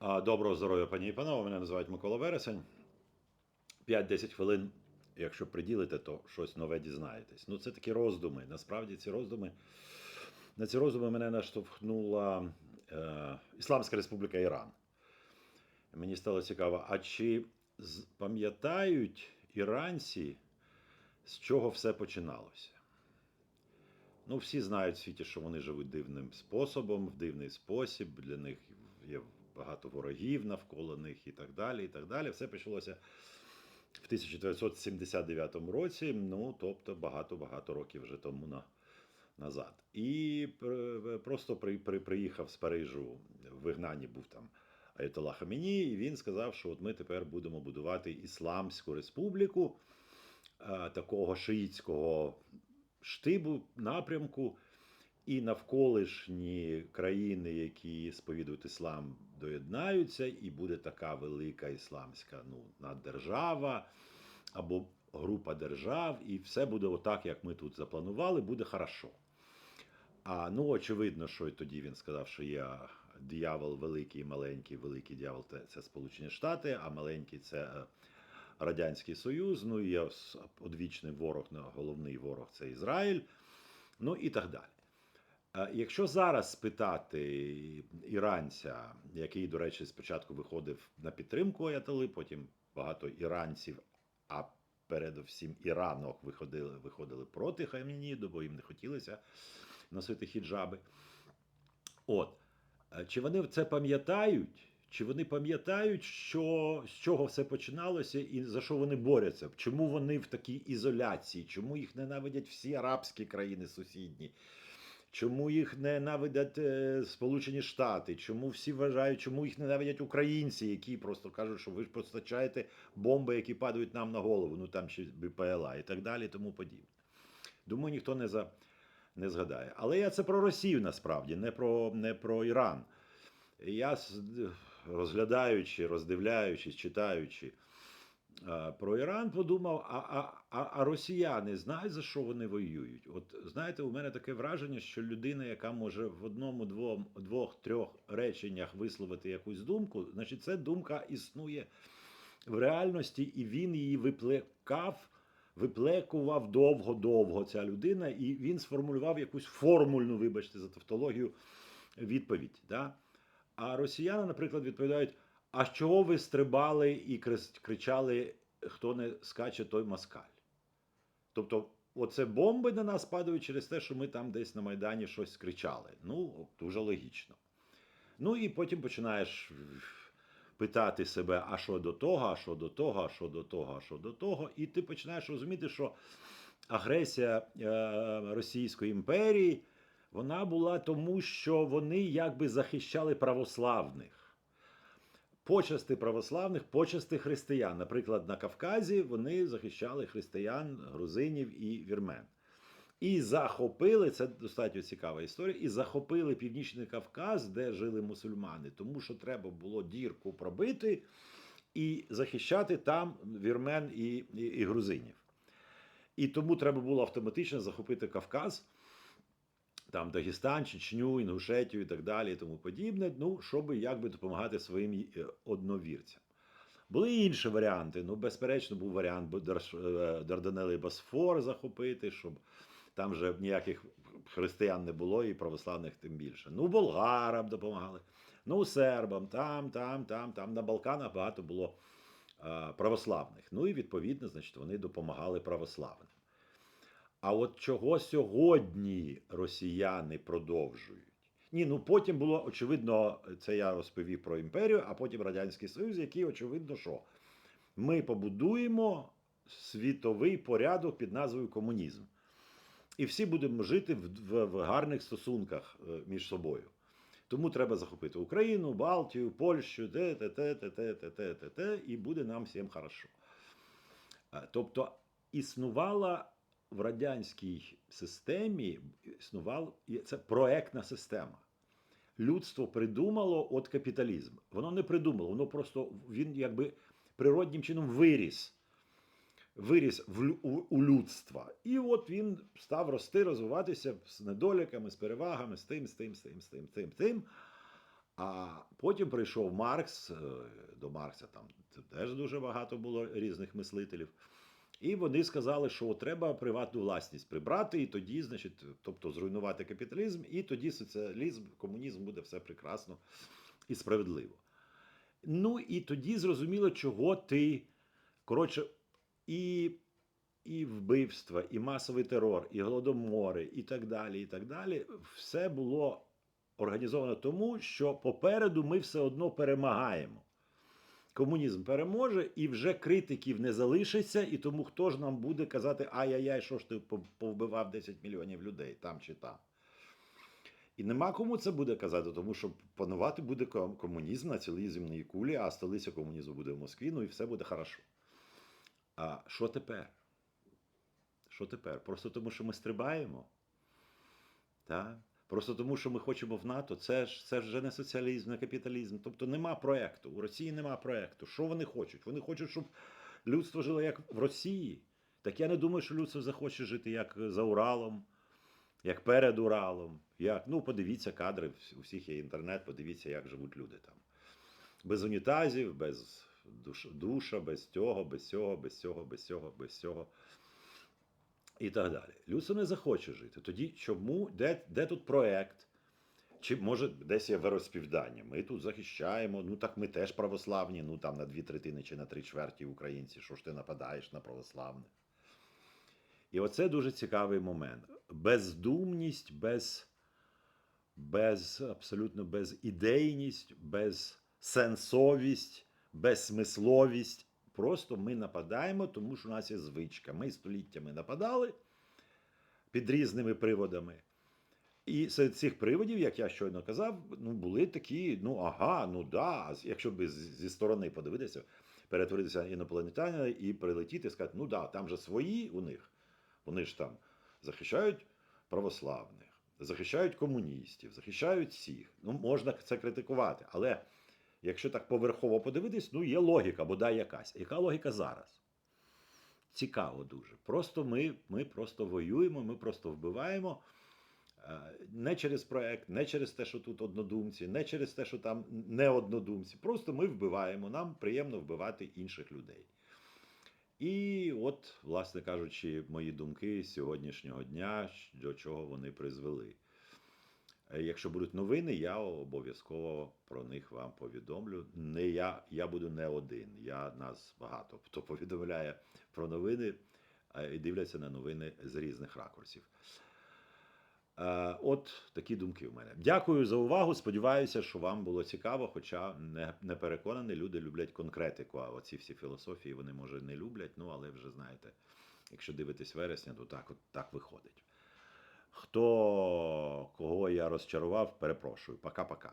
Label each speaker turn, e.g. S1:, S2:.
S1: Доброго здоров'я, пані і панове. Мене називають Микола Вересень. 5-10 хвилин, якщо приділите, то щось нове дізнаєтесь. Ну, це такі роздуми. Насправді ці роздуми. На ці роздуми мене наштовхнула е, Ісламська Республіка Іран. Мені стало цікаво, а чи пам'ятають іранці, з чого все починалося? Ну, всі знають в світі, що вони живуть дивним способом, в дивний спосіб. Для них є багато ворогів навколо них і так далі. і так далі. Все почалося в 1979 році, ну, тобто багато-багато років вже тому на, назад. І пр- просто при, при, приїхав з Парижу, в вигнанні був там Аятолла Хаміні, і він сказав, що от ми тепер будемо будувати Ісламську республіку е, такого шиїцького штибу, напрямку, і навколишні країни, які сповідують іслам, доєднаються, і буде така велика ісламська ну, наддержава або група держав, і все буде отак, як ми тут запланували, буде хорошо. А ну, очевидно, що і тоді він сказав, що є диявол великий і маленький, великий диявол це, Сполучені Штати, а маленький це е, Радянський Союз. Ну і одвічний ворог, головний ворог це Ізраїль, ну і так далі. Е, Якщо зараз спитати іранця, який, до речі, спочатку виходив на підтримку Аятоли, потім багато іранців, а передовсім іранок виходили, виходили проти Хамініду, бо їм не хотілося носити хіджаби. От. Е, Чи вони це пам'ятають? Чи вони пам'ятають, що, з чого все починалося і за що вони борються? Чому вони в такій ізоляції? Чому їх ненавидять всі арабські країни сусідні? Чому їх ненавидять е, Сполучені Штати? Чому всі вважають, чому їх ненавидять українці, які просто кажуть, що ви ж постачаєте бомби, які падають нам на голову, ну там ще БПЛА і так далі, тому подібне. Думаю, ніхто не за не згадає. Але я це про Росію насправді, не про, не про Іран. Я розглядаючи, роздивляючись, читаючи про Іран, подумав: а, а, а, а росіяни знають, за що вони воюють? От знаєте, у мене таке враження, що людина, яка може в одному, двом, двох, трьох реченнях висловити якусь думку, значить, ця думка існує в реальності, і він її виплекав, виплекував довго-довго ця людина, і він сформулював якусь формульну, вибачте, за тавтологію, відповідь. Да? А росіяни, наприклад, відповідають: а з чого ви стрибали і кричали, хто не скаче, той москаль? Тобто, оце бомби на нас падають через те, що ми там десь на Майдані щось кричали. Ну, дуже логічно. Ну і потім починаєш питати себе, а що до того, а що до того, а що до того, а що до того. І ти починаєш розуміти, що агресія е, Російської імперії вона була тому, що вони якби захищали православних. Почасти православних, почасти християн. Наприклад, на Кавказі вони захищали християн, грузинів і вірмен. І захопили, це достатньо цікава історія, і захопили Північний Кавказ, де жили мусульмани, тому що треба було дірку пробити і захищати там вірмен і, і, і грузинів. І тому треба було автоматично захопити Кавказ, там Дагестан, Чечню, Інгушетію і так далі, і тому подібне, ну, щоб якби допомагати своїм е, одновірцям. Були інші варіанти. Ну, безперечно, був варіант е, Дарданели Босфор захопити, щоб там вже ніяких християн не було, і православних тим більше. Ну, болгарам допомагали, ну, сербам, там, там, там, там. На Балканах багато було е, православних. Ну і відповідно, значить, вони допомагали православним. А от чого сьогодні росіяни продовжують? Ні, ну потім було очевидно, це я розповів про імперію, а потім Радянський Союз, який очевидно, що ми побудуємо світовий порядок під назвою комунізм. І всі будемо жити в, в, в гарних стосунках е, між собою. Тому треба захопити Україну, Балтію, Польщу, те, те, те, те, те, те, те, те, те, і буде нам всім хорошо. Е, Тобто існувала в радянській системі, існувала це проектна система. Людство придумало от капіталізм. Воно не придумало, воно просто він якби природнім чином виріс. Виріс в, у, у людства. І от він став рости, розвиватися з недоліками, з перевагами, з тим, з тим, з тим, з тим, з тим, з тим. А потім прийшов Маркс, е, до Маркса там теж дуже багато було різних мислителів. І вони сказали, що треба приватну власність прибрати, і тоді, значить, тобто зруйнувати капіталізм, і тоді соціалізм, комунізм буде все прекрасно і справедливо. Ну і тоді зрозуміло, чого ти. Коротше, і, і вбивства, і масовий терор, і голодомори, і так далі. і так далі, Все було організовано тому, що попереду ми все одно перемагаємо. Комунізм переможе, і вже критиків не залишиться, і тому хто ж нам буде казати, ай-яй-яй, що ж ти повбивав 10 мільйонів людей там чи там. І нема кому це буде казати, тому що панувати буде комунізм на цілій земній кулі, а столиця комунізму буде в Москві, ну і все буде хорошо. А що тепер? Що тепер? Просто тому, що ми стрибаємо? Так? Просто тому, що ми хочемо в НАТО, це ж це вже не соціалізм, не капіталізм. Тобто нема проекту. У Росії нема проекту. Що вони хочуть? Вони хочуть, щоб людство жило як в Росії. Так я не думаю, що людство захоче жити як за Уралом, як перед Уралом. Як, ну, подивіться кадри, у всіх є інтернет, подивіться, як живуть люди там. Без унітазів, без душ, душа, без цього, без цього, без цього, без цього, без цього. І так далі. Людство не захоче жити. Тоді чому, де, де тут проект? Чи може десь є вероспівдання? Ми тут захищаємо, ну так ми теж православні, ну там на дві третини чи на три чверті українці. Що ж ти нападаєш на православних? І оце дуже цікавий момент. Бездумність, без, без абсолютно безідейність, безсенсовість, безсмисловість. Просто ми нападаємо, тому що у нас є звичка. Ми століттями нападали під різними приводами. І серед цих приводів, як я щойно казав, ну були такі: ну ага, ну да. Якщо б зі сторони подивитися, перетворитися на інопланетянина і прилетіти і сказати, ну да, там же свої у них. Вони ж там захищають православних, захищають комуністів, захищають всіх. Ну, можна це критикувати, але якщо так поверхово подивитись, ну є логіка, бодай якась. Яка логіка зараз? Цікаво дуже. Просто ми, ми просто воюємо, ми просто вбиваємо. Е, Не через проект, не через те, що тут однодумці, не через те, що там не однодумці. Просто ми вбиваємо. Нам приємно вбивати інших людей. І от, власне кажучи, мої думки сьогоднішнього дня, до чого вони призвели. Е, Якщо будуть новини, я обов'язково про них вам повідомлю. Не я, я буду не один. Я нас багато хто повідомляє про новини е, і дивляться на новини з різних ракурсів. Е, От такі думки в мене. Дякую за увагу. Сподіваюся, що вам було цікаво, хоча не, не переконаний, люди люблять конкретику. А оці всі філософії вони може не люблять. Ну але вже знаєте, якщо дивитись вересня, то так, от так виходить. Хто кого я розчарував, перепрошую. Пока-пока.